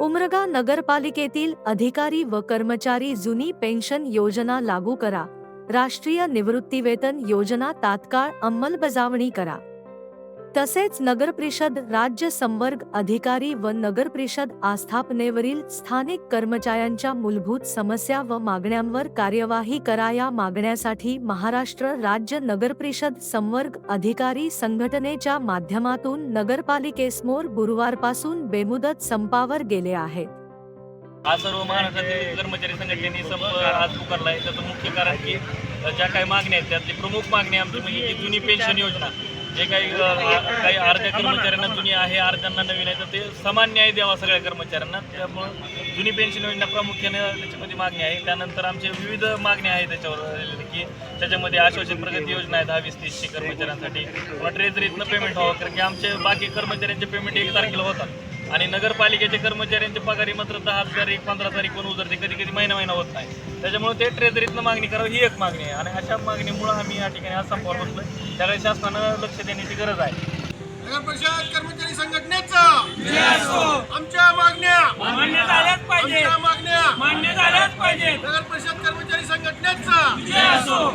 उमरगा नगरपालिकेतील अधिकारी व कर्मचारी जुनी पेन्शन योजना लागू करा. राष्ट्रीय निवृत्तीवेतन योजना तात्काळ अंमलबजावणी करा. तसेच नगरपरिषद राज्य संवर्ग अधिकारी व नगरपरिषद आस्थापनेवरील स्थानिक कर्मचाऱ्यांच्या मूलभूत समस्या व मागण्यांवर कार्यवाही कराया मागण्यासाठी महाराष्ट्र राज्य नगरपरिषद संवर्ग अधिकारी संघटनेच्या माध्यमातून नगरपालिकेसमोर गुरुवारपासून बेमुदत संपावर गेले आहेत. आज सर्व महाराष्ट्रातील कर्मचारी संघटनेने संप आज पुकारला आहे त्याचं मुख्य कारण की ज्या काही मागण्या आहेत त्यातली प्रमुख मागणी आमची म्हणजे की जुनी पेन्शन योजना. जे काही काही अर्ध्या कर्मचाऱ्यांना जुनी आहे अर्ध्यांना नवीन आहे तर ते समान न्याय द्यावा सगळ्या कर्मचाऱ्यांना. त्यामुळं जुनी पेन्शन योजना प्रामुख्याने त्याच्यामध्ये मागणी आहे. त्यानंतर आमचे विविध मागण्या आहेत त्याच्यावर की त्याच्यामध्ये आश्वासन प्रगती योजना आहे दहा वीस तीसशे कर्मचाऱ्यांसाठी. किंवा ट्रेजरीतनं पेमेंट व्हावं कारण की आमचे बाकी कर्मचाऱ्यांचे पेमेंट एक तारखेला होतात. आणि नगरपालिकेचे कर्मचाऱ्यांचे पगारी मात्र दहा तारीख पंधरा तारीख कोण उतरते कधी कधी महिना महिना होत नाही. त्याच्यामुळे ते ट्रेजरीतनं मागणी करावी ही एक मागणी आहे. आणि अशा मागणीमुळे आम्ही या ठिकाणी आज संपावर बसलोय. त्याकडे शासनानं लक्ष देण्याची गरज आहे. नगर परिषद कर्मचारी संघटनेचा. आमच्या मागण्या. मान्य झाल्याच पाहिजे आमच्या मागण्या. मान्य झाल्याच पाहिजे नगर परिषद कर्मचारी संघटनेचा. विजय असो.